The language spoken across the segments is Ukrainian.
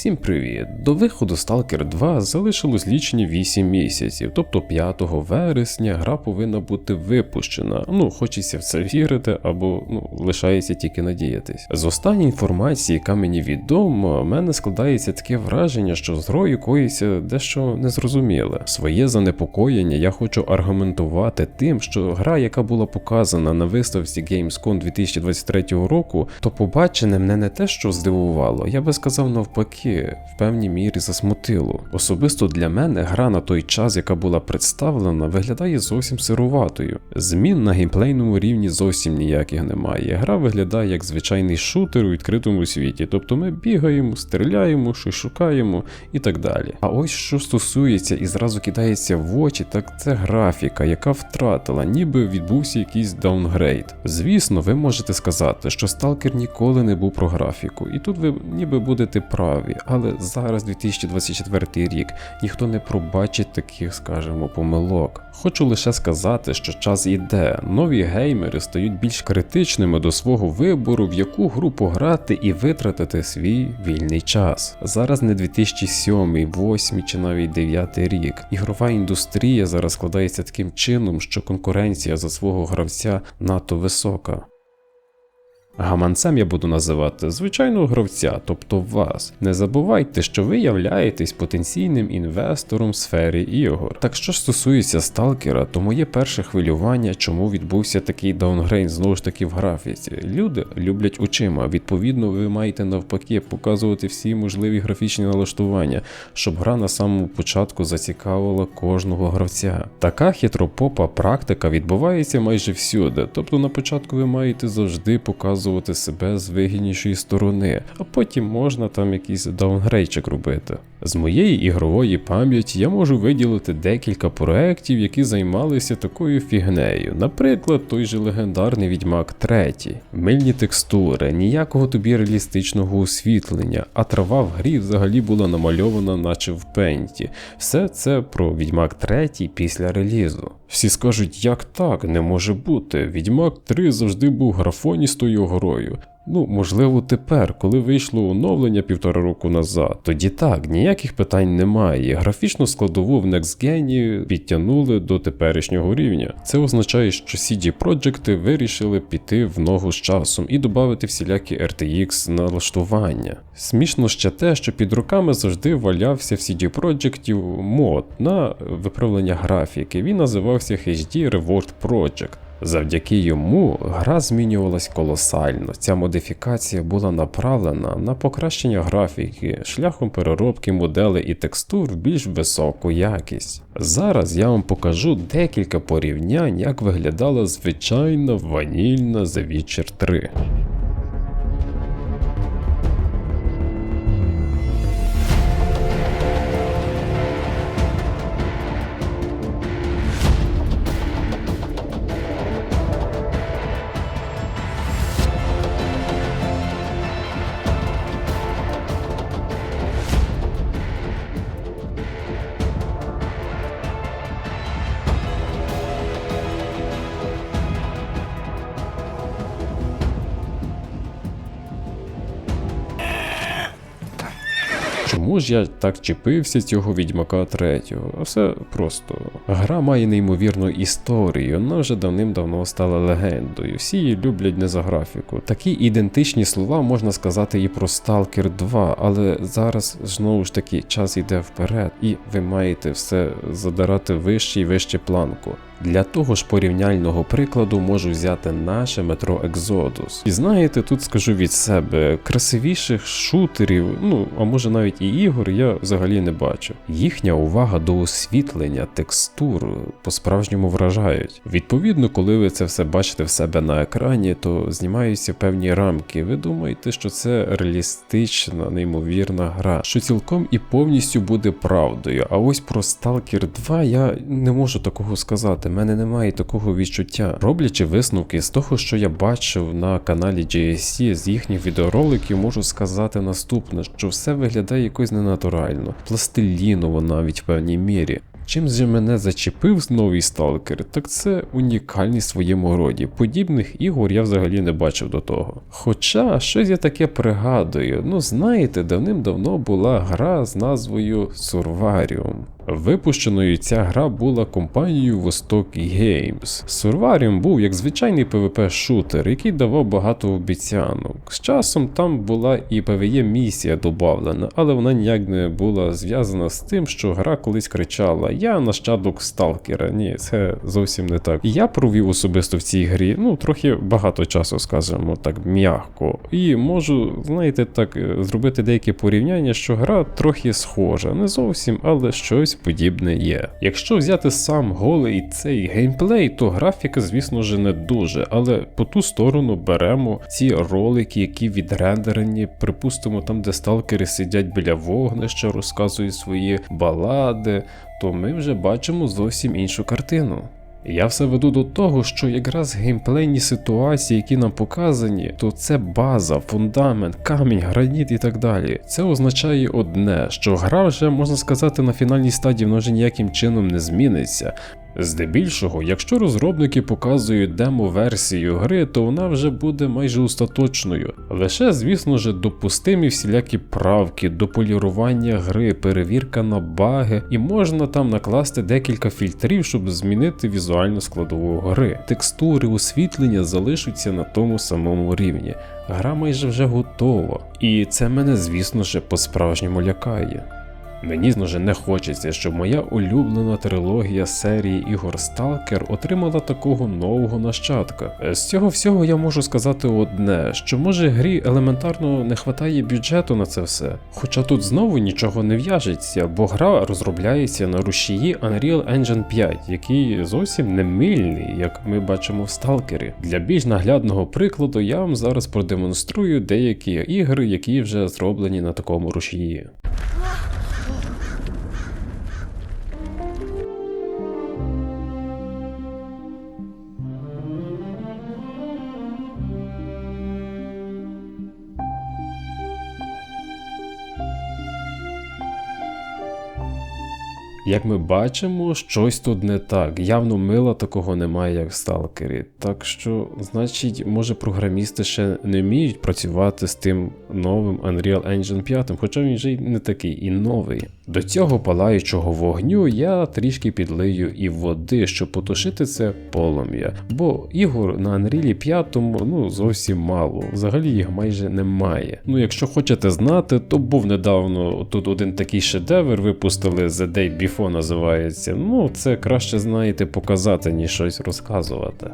Всім привіт! До виходу Stalker 2 залишилось лічені 8 місяців, тобто 5 вересня гра повинна бути випущена. Ну, хочеться в це вірити, або ну, лишається тільки надіятись. З останньої інформації, яка мені відома, в мене складається таке враження, що з грою коїться дещо незрозуміле. Своє занепокоєння я хочу аргументувати тим, що гра, яка була показана на виставці Gamescom 2023 року, то побачене мене не те, що здивувало, я би сказав навпаки, в певній мірі засмутило. Особисто для мене гра на той час, яка була представлена, виглядає зовсім сируватою. Змін на геймплейному рівні зовсім ніяких немає. Гра виглядає як звичайний шутер у відкритому світі, тобто ми бігаємо, стріляємо, щось шукаємо і так далі. А ось що стосується і зразу кидається в очі, так це графіка, яка втратила, ніби відбувся якийсь даунгрейд. Звісно, ви можете сказати, що Сталкер ніколи не був про графіку, і тут ви ніби будете праві, але зараз 2024 рік ніхто не пробачить таких, скажімо, помилок. Хочу лише сказати, що час іде. Нові геймери стають більш критичними до свого вибору, в яку гру пограти і витратити свій вільний час. Зараз не 2007, 2008 чи навіть 2009 рік. Ігрова індустрія зараз складається таким чином, що конкуренція за свого гравця надто висока. Гаманцем я буду називати звичайного гравця, тобто вас. Не забувайте, що ви являєтесь потенційним інвестором в сфері ігор. Так що стосується сталкера, то моє перше хвилювання, чому відбувся такий даунгрейд знову ж таки в графіці. Люди люблять очима. Відповідно, ви маєте навпаки показувати всі можливі графічні налаштування, щоб гра на самому початку зацікавила кожного гравця. Така хитропопа практика відбувається майже всюди. Тобто на початку ви маєте завжди показувати себе з вигіднішої сторони, а потім можна там якийсь даунгрейчик робити. З моєї ігрової пам'яті я можу виділити декілька проєктів, які займалися такою фігнею. Наприклад, той же легендарний Відьмак 3. Мильні текстури, ніякого тобі реалістичного освітлення, а трава в грі взагалі була намальована, наче в пенті. Все це про Відьмак 3 після релізу. Всі скажуть, як так, не може бути. Відьмак 3 завжди був графоністою грою. Ну, можливо, тепер, коли вийшло оновлення півтора року назад, тоді так, ніяких питань немає. Графічну складову в NextGen підтягнули до теперішнього рівня. Це означає, що CD Projekt вирішили піти в ногу з часом і додати всілякі RTX налаштування. Смішно ще те, що під руками завжди валявся в CD Projekt мод на виправлення графіки. Він називався HD Reward Project. Завдяки йому гра змінювалась колосально. Ця модифікація була направлена на покращення графіки шляхом переробки моделей і текстур в більш високу якість. Зараз я вам покажу декілька порівнянь, як виглядала звичайна ванільна The Witcher 3. Чому ж я так чіпився цього відьмака третього? А Все просто. Гра має неймовірну історію, вона вже давним-давно стала легендою. Всі її люблять не за графіку. Такі ідентичні слова можна сказати і про Stalker 2, але зараз знову ж таки час йде вперед, і ви маєте все задирати вище і вище планку. Для того ж порівняльного прикладу можу взяти наше метро Exodus. І знаєте, тут скажу від себе, красивіших шутерів, ну а може навіть і ігор, я взагалі не бачу. Їхня увага до освітлення, текстур по-справжньому вражають. Відповідно, коли ви це все бачите в себе на екрані, то знімаються певні рамки. Ви думаєте, що це реалістична, неймовірна гра, що цілком і повністю буде правдою. А ось про Stalker 2 я не можу такого сказати. У мене немає такого відчуття. Роблячи висновки з того, що я бачив на каналі GSC, з їхніх відеороликів, можу сказати наступне, що все виглядає якось ненатурально, пластиліново навіть в певній мірі. Чим же мене зачепив новий сталкер, так це унікальність в своєму роді. Подібних ігор я взагалі не бачив до того. Хоча щось я таке пригадую, ну знаєте, давним-давно була гра з назвою Survarium. Випущеною ця гра була компанією Vostok Games. Survarium був як звичайний PvP-шутер, який давав багато обіцянок. З часом там була і PvE місія додавлена, але вона ніяк не була зв'язана з тим, що гра колись кричала: Я нащадок сталкера. Ні, це зовсім не так. Я провів особисто в цій грі, ну трохи багато часу, скажімо так, м'яко. І можу, знаєте, так е, зробити деякі порівняння, що гра трохи схожа, не зовсім, але щось подібне є. Якщо взяти сам голий цей геймплей, то графіка, звісно ж, не дуже, але по ту сторону беремо ці ролики, які відрендерені, припустимо, там, де сталкери сидять біля вогнища, розказують свої балади, то ми вже бачимо зовсім іншу картину. Я все веду до того, що якраз геймплейні ситуації, які нам показані, то це база, фундамент, камінь, граніт і так далі. Це означає одне, що гра вже можна сказати на фінальній стадії вона вже ніяким чином не зміниться. Здебільшого, якщо розробники показують демо-версію гри, то вона вже буде майже остаточною. Лише, звісно ж, допустимі всілякі правки, дополірування гри, перевірка на баги, і можна там накласти декілька фільтрів, щоб змінити візуальну складову гри. Текстури, освітлення залишаться на тому самому рівні. Гра майже вже готова, і це мене, звісно ж, по-справжньому лякає. Мені ж не хочеться, щоб моя улюблена трилогія серії ігор Сталкер отримала такого нового нащадка. З цього всього я можу сказати одне: що може грі елементарно не вистачає бюджету на це все. Хоча тут знову нічого не в'яжеться, бо гра розробляється на рушії Unreal Engine 5, який зовсім не мильний, як ми бачимо в Сталкері. Для більш наглядного прикладу я вам зараз продемонструю деякі ігри, які вже зроблені на такому рушії. Як ми бачимо, щось тут не так. Явно мила такого немає, як в сталкері. Так що, значить, може програмісти ще не вміють працювати з тим новим Unreal Engine 5, хоча він вже й не такий і новий. До цього палаючого вогню я трішки підлию і води, щоб потушити це полум'я. Бо ігор на Unreal 5 ну зовсім мало, взагалі їх майже немає. Ну, якщо хочете знати, то був недавно тут один такий шедевр, випустили The Day Before називається. Ну, це краще знаєте показати, ніж щось розказувати.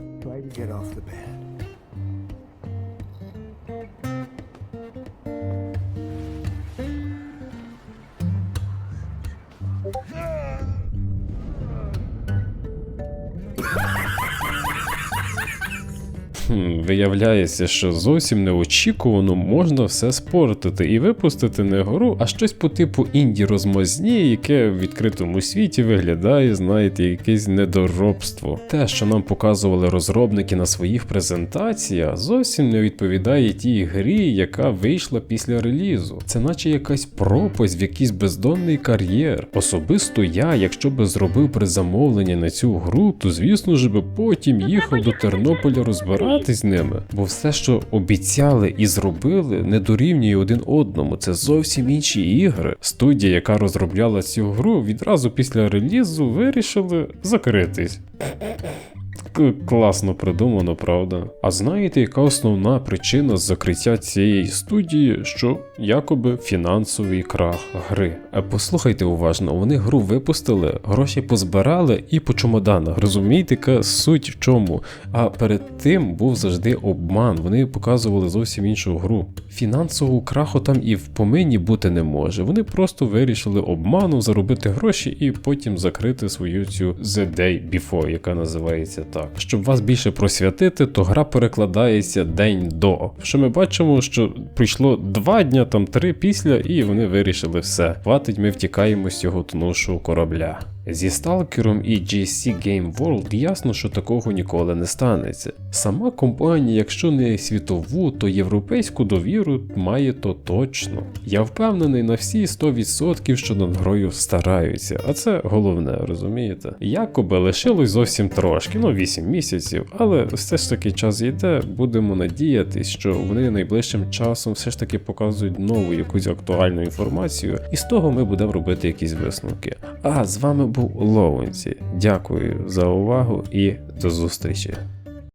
Хм, виявляється, що зовсім неочікувано можна все спортити і випустити не гору, а щось по типу інді розмазні, яке в відкритому світі виглядає, знаєте, якесь недоробство. Те, що нам показували розробники на своїх презентаціях, зовсім не відповідає тій грі, яка вийшла після релізу. Це наче якась пропасть в якийсь бездонний кар'єр. Особисто я, якщо би зробив предзамовлення на цю гру, то звісно ж би потім їхав до Тернополя розбирати з ними, бо все, що обіцяли і зробили, не дорівнює один одному. Це зовсім інші ігри. Студія, яка розробляла цю гру, відразу після релізу вирішили закритись. Класно придумано, правда. А знаєте, яка основна причина закриття цієї студії, що якоби фінансовий крах гри? А послухайте уважно, вони гру випустили, гроші позбирали і по чемоданах. Розумієте, яка суть в чому? А перед тим був завжди обман. Вони показували зовсім іншу гру. Фінансового краху там і в помині бути не може. Вони просто вирішили обманом заробити гроші і потім закрити свою цю The Day Before, яка називається так. Щоб вас більше просвятити, то гра перекладається день до. Що ми бачимо, що прийшло два дня, там три після, і вони вирішили все. Хватить, ми втікаємо з цього тонувшого корабля. Зі сталкером і GSC Game World ясно, що такого ніколи не станеться. Сама компанія, якщо не світову, то європейську довіру має то точно. Я впевнений на всі 100%, що над грою стараються, а це головне, розумієте? Якоби лишилось зовсім трошки, ну 8 місяців, але все ж таки час йде, будемо надіятись, що вони найближчим часом все ж таки показують нову якусь актуальну інформацію, і з того ми будемо робити якісь висновки. А з вами був Лоунці. Дякую за увагу і до зустрічі.